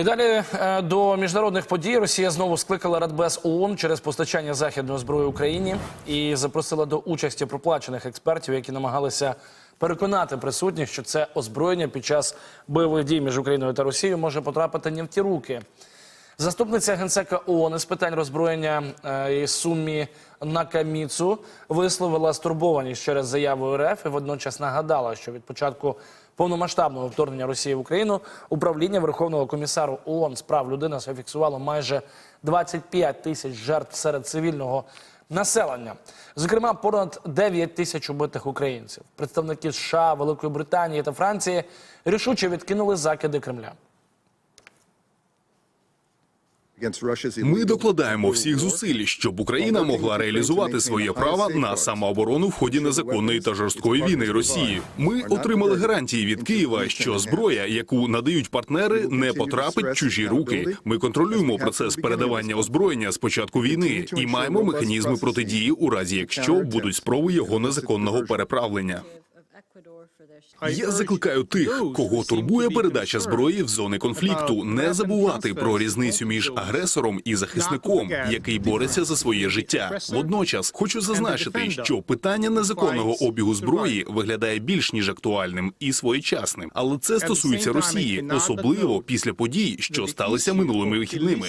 І далі е, до міжнародних подій Росія знову скликала Радбез ООН через постачання західної зброї Україні і запросила до участі проплачених експертів, які намагалися переконати присутніх, що це озброєння під час бойових дій між Україною та Росією може потрапити не в ті руки. Заступниця генсека ООН з питань роззброєння е, Сумі Накаміцу висловила стурбованість через заяву РФ і водночас нагадала, що від початку повномасштабного вторгнення Росії в Україну управління Верховного комісару ООН з прав людини зафіксувало майже 25 тисяч жертв серед цивільного населення. Зокрема, понад 9 тисяч убитих українців. Представники США, Великої Британії та Франції рішуче відкинули закиди Кремля. Ми докладаємо всіх зусиль, щоб Україна могла реалізувати своє право на самооборону в ході незаконної та жорсткої війни Росії. Ми отримали гарантії від Києва, що зброя, яку надають партнери, не потрапить чужі руки. Ми контролюємо процес передавання озброєння з початку війни і маємо механізми протидії у разі, якщо будуть спроби його незаконного переправлення. Я закликаю тих, кого турбує передача зброї в зони конфлікту, не забувати про різницю між агресором і захисником, який бореться за своє життя. Водночас хочу зазначити, що питання незаконного обігу зброї виглядає більш ніж актуальним і своєчасним, але це стосується Росії, особливо після подій, що сталися минулими вихідними.